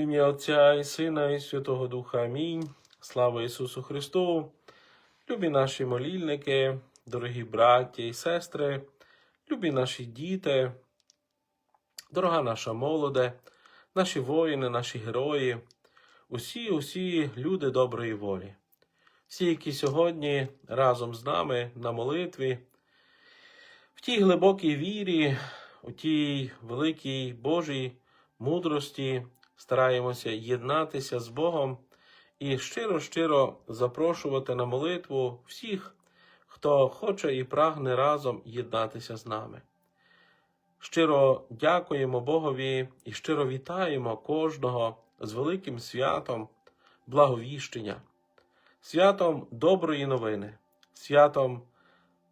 Ім'я Отця і Сина, і Святого Духа. Амінь. Слава Ісусу Христу! Любі наші молільники, дорогі браття і сестри, любі наші діти, дорога наша молоде, наші воїни, наші герої, усі, усі люди доброї волі, всі, які сьогодні разом з нами на молитві, в тій глибокій вірі, у тій великій Божій мудрості стараємося єднатися з Богом і щиро-щиро запрошувати на молитву всіх, хто хоче і прагне разом єднатися з нами. Щиро дякуємо Богові і щиро вітаємо кожного з великим святом благовіщення, святом доброї новини, святом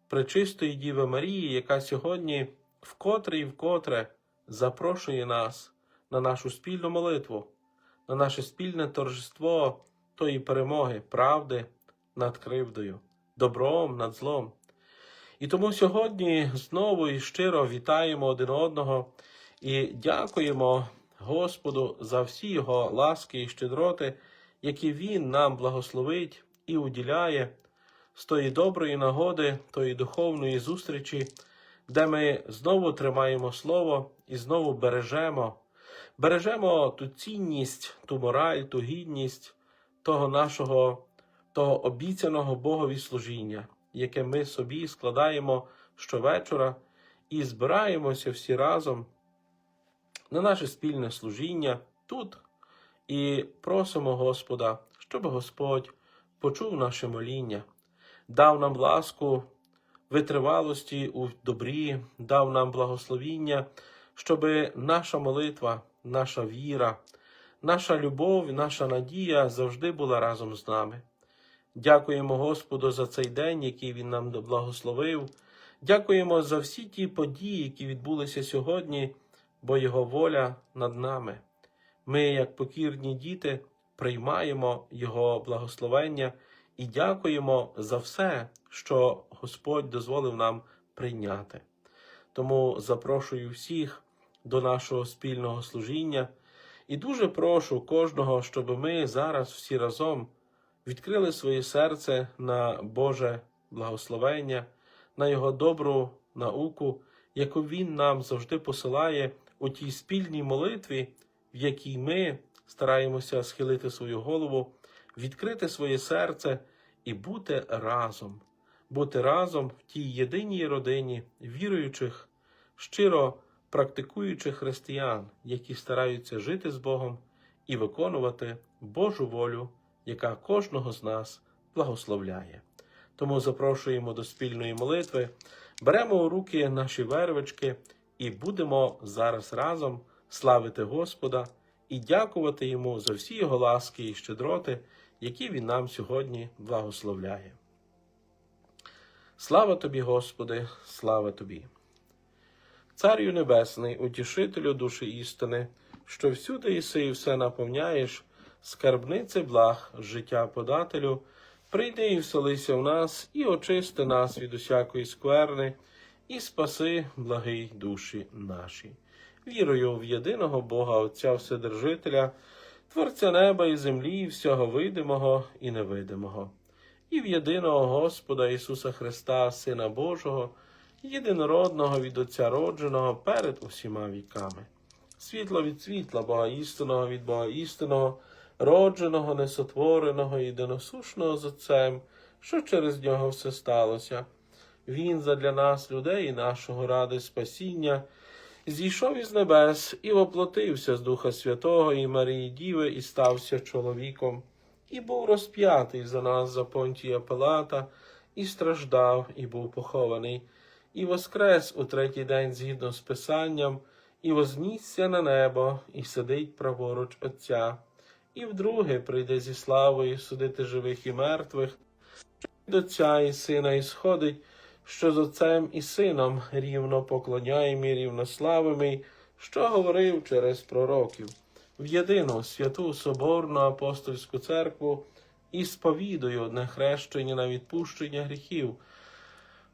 Пречистої Діви Марії, яка сьогодні вкотре і вкотре запрошує нас на нашу спільну молитву, на наше спільне торжество тої перемоги, правди над кривдою, добром над злом. І тому сьогодні знову і щиро вітаємо один одного і дякуємо Господу за всі його ласки і щедроти, які Він нам благословить і уділяє з тої доброї нагоди, тої духовної зустрічі, де ми знову тримаємо слово і знову бережемо, бережемо ту цінність, ту мораль, ту гідність того нашого, того обіцяного Богові служіння, яке ми собі складаємо щовечора і збираємося всі разом на наше спільне служіння тут. І просимо Господа, щоб Господь почув наше моління, дав нам ласку витривалості у добрі, дав нам благословіння, щоб наша молитва, наша віра, наша любов, наша надія завжди була разом з нами. Дякуємо Господу за цей день, який Він нам благословив. Дякуємо за всі ті події, які відбулися сьогодні, бо Його воля над нами. Ми, як покірні діти, приймаємо Його благословення і дякуємо за все, що Господь дозволив нам прийняти. Тому запрошую всіх до нашого спільного служіння. І дуже прошу кожного, щоб ми зараз всі разом відкрили своє серце на Боже благословення, на Його добру науку, яку Він нам завжди посилає у тій спільній молитві, в якій ми стараємося схилити свою голову, відкрити своє серце і бути разом, бути разом в тій єдиній родині віруючих, щиро практикуючих християн, які стараються жити з Богом і виконувати Божу волю, яка кожного з нас благословляє. Тому запрошуємо до спільної молитви, беремо у руки наші вервички і будемо зараз разом славити Господа і дякувати Йому за всі Його ласки і щедроти, які Він нам сьогодні благословляє. Слава тобі, Господи, слава тобі! Царю Небесний, утішителю душі істини, що всюди іси і все наповняєш, скарбнице благ, життя подателю, прийди і вселися в нас, і очисти нас від усякої скверни, і спаси, благий душі наші. Вірую в єдиного Бога Отця Вседержителя, Творця неба і землі, і всього видимого і невидимого, і в єдиного Господа Ісуса Христа, Сина Божого, єдинородного від Отця родженого перед усіма віками. Світло від світла, Бога істинного від Бога істинного, родженого, несотвореного, єдиносушного з Отцем, що через нього все сталося. Він задля нас, людей, і нашого ради спасіння, зійшов із небес і воплотився з Духа Святого і Марії Діви, і стався чоловіком, і був розп'ятий за нас за понтія Пилата, і страждав, і був похований, і воскрес у третій день згідно з Писанням, і вознісся на небо, і сидить праворуч Отця, і вдруге прийде зі славою судити живих і мертвих, від Отця і Сина і сходить, що з Отцем і Сином рівно поклоняємо і рівнославимо, що говорив через пророків, в єдину святу Соборну апостольську церкву і сповідую одне хрещення на відпущення гріхів.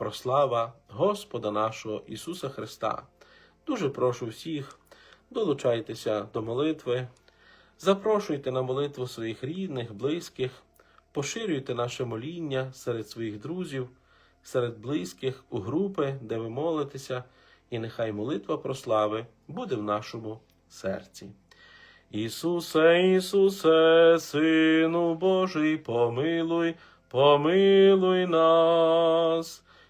прослава Господа нашого Ісуса Христа. Дуже прошу всіх, долучайтеся до молитви, запрошуйте на молитву своїх рідних, близьких, поширюйте наше моління серед своїх друзів, серед близьких у групи, де ви молитеся, і нехай молитва прослави буде в нашому серці. Ісусе, Ісусе, Сину Божий, помилуй, помилуй нас.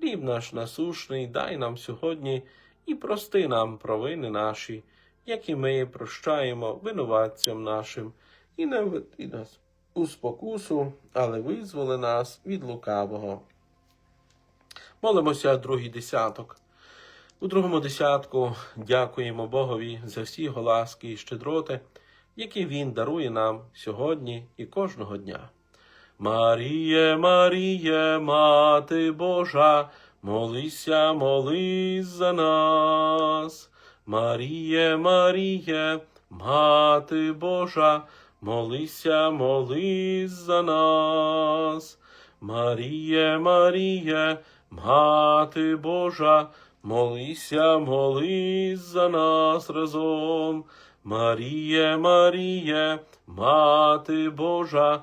Хліб наш насушний, дай нам сьогодні і прости нам провини наші, як і ми прощаємо винуватцям нашим, і не введи нас у спокусу, але визволи нас від лукавого. Молимося другий десяток. У другому десятку дякуємо Богові за всі його і щедроти, які Він дарує нам сьогодні і кожного дня. Маріє, Маріє, Мати Божа, молися, молись за нас. Маріє, Маріє, Мати Божа, молися, молись за нас. Маріє, Маріє, Мати Божа, молися, молись за нас разом. Маріє, Маріє, Мати Божа,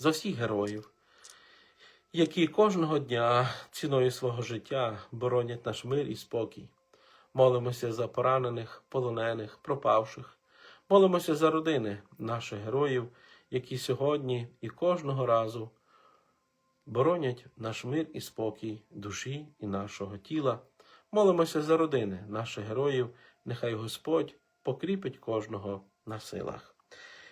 за всіх героїв, які кожного дня ціною свого життя боронять наш мир і спокій. Молимося за поранених, полонених, пропавших. Молимося за родини наших героїв, які сьогодні і кожного разу боронять наш мир і спокій душі і нашого тіла. Молимося за родини наших героїв, нехай Господь покріпить кожного на силах.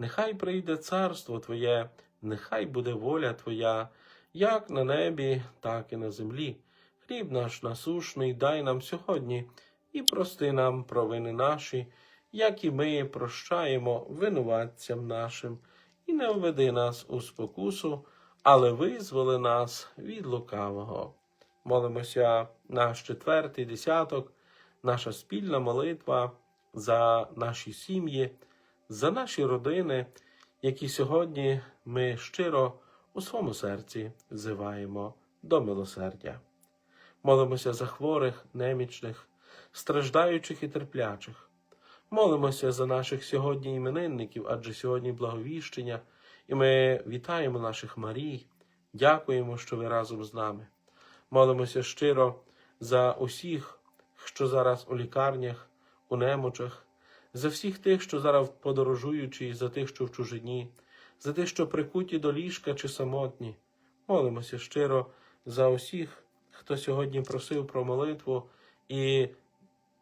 нехай прийде царство Твоє, нехай буде воля Твоя, як на небі, так і на землі. Хліб наш насушний дай нам сьогодні і прости нам провини наші, як і ми прощаємо винуватцям нашим, і не введи нас у спокусу, але визволи нас від лукавого. Молимося наш четвертий десяток, наша спільна молитва за наші сім'ї, за наші родини, які сьогодні ми щиро у своєму серці взиваємо до милосердя. Молимося за хворих, немічних, страждаючих і терплячих. Молимося за наших сьогодні іменинників, адже сьогодні благовіщення, і ми вітаємо наших Марій. Дякуємо, що ви разом з нами. Молимося щиро за усіх, що зараз у лікарнях, у немочах, за всіх тих, що зараз подорожуючи, за тих, що в чужині, за тих, що прикуті до ліжка чи самотні. Молимося щиро за усіх, хто сьогодні просив про молитву і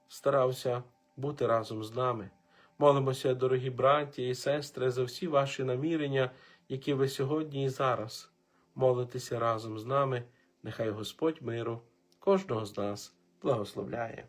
старався бути разом з нами. Молимося, дорогі браті і сестри, за всі ваші намірення, які ви сьогодні і зараз молитеся разом з нами. Нехай Господь миру кожного з нас благословляє.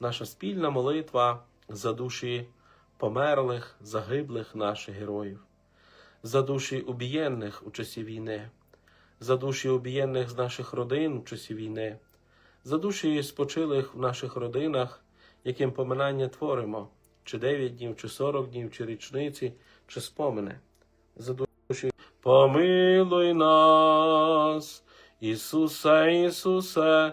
наша спільна молитва за душі померлих, загиблих наших героїв, за душі убієнних у часі війни за душі об'єднаних з наших родин в часі війни, за душі спочилих в наших родинах, яким поминання творимо, чи 9 днів, чи 40 днів, чи річниці, чи спомини. За душі помилуй нас, Ісусе, Ісусе,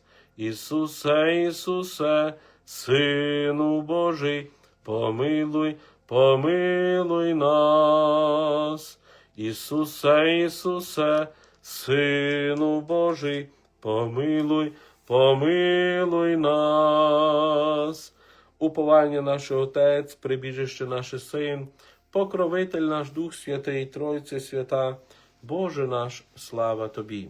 Ісусе, Ісусе, Сину Божий, помилуй, помилуй нас. Ісусе, Ісусе, Сину Божий, помилуй, помилуй нас. Уповання наше Отець, прибіжище наше Син, покровитель наш Дух Святий, Тройце свята, Боже наш, слава Тобі.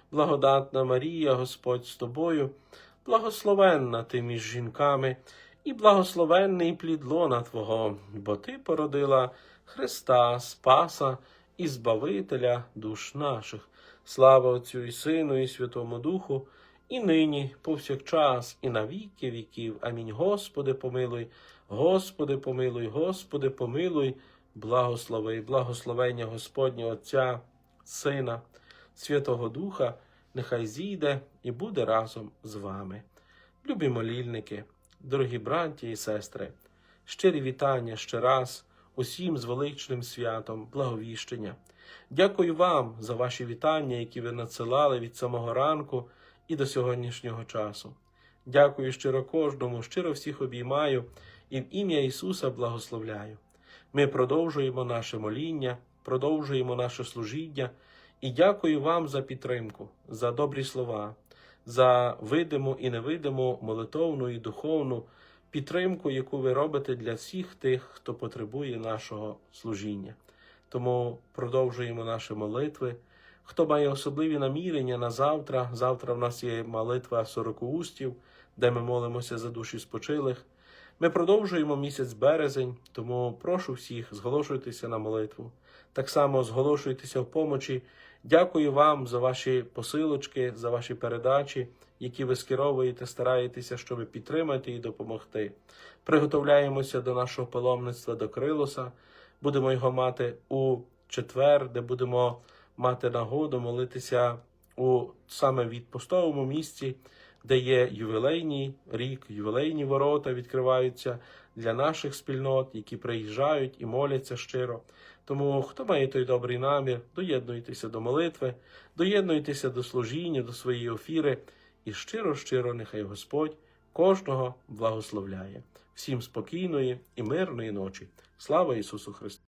благодатна Марія, Господь з тобою, благословенна ти між жінками, і благословенний плід лона Твого, бо Ти породила Христа, Спаса і Збавителя душ наших. Слава Отцю і Сину, і Святому Духу, і нині, повсякчас, і на віки віків. Амінь. Господи, помилуй, Господи, помилуй, Господи, помилуй, благослови, благословення Господнє Отця, Сина, Святого Духа, нехай зійде і буде разом з вами. Любі молільники, дорогі браті і сестри, щирі вітання ще раз усім з величним святом, благовіщення. Дякую вам за ваші вітання, які ви надсилали від самого ранку і до сьогоднішнього часу. Дякую щиро кожному, щиро всіх обіймаю і в ім'я Ісуса благословляю. Ми продовжуємо наше моління, продовжуємо наше служіння і дякую вам за підтримку, за добрі слова, за видиму і невидиму молитовну і духовну підтримку, яку ви робите для всіх тих, хто потребує нашого служіння. Тому продовжуємо наші молитви. Хто має особливі намірення на завтра, завтра в нас є молитва сорокоустів, де ми молимося за душі спочилих. Ми продовжуємо місяць березень, тому прошу всіх зголошуйтеся на молитву. Так само зголошуйтеся в помочі. Дякую вам за ваші посилочки, за ваші передачі, які ви скеровуєте, стараєтеся, щоб підтримати і допомогти. Приготовляємося до нашого паломництва до Крилоса. Будемо його мати у четвер, де будемо мати нагоду молитися у саме відпустовому місці, де є ювілейний рік, ювілейні ворота відкриваються для наших спільнот, які приїжджають і моляться щиро. Тому, хто має той добрий намір, доєднуйтеся до молитви, доєднуйтеся до служіння, до своєї офіри, і щиро-щиро нехай Господь кожного благословляє. Всім спокійної і мирної ночі. Слава Ісусу Христу!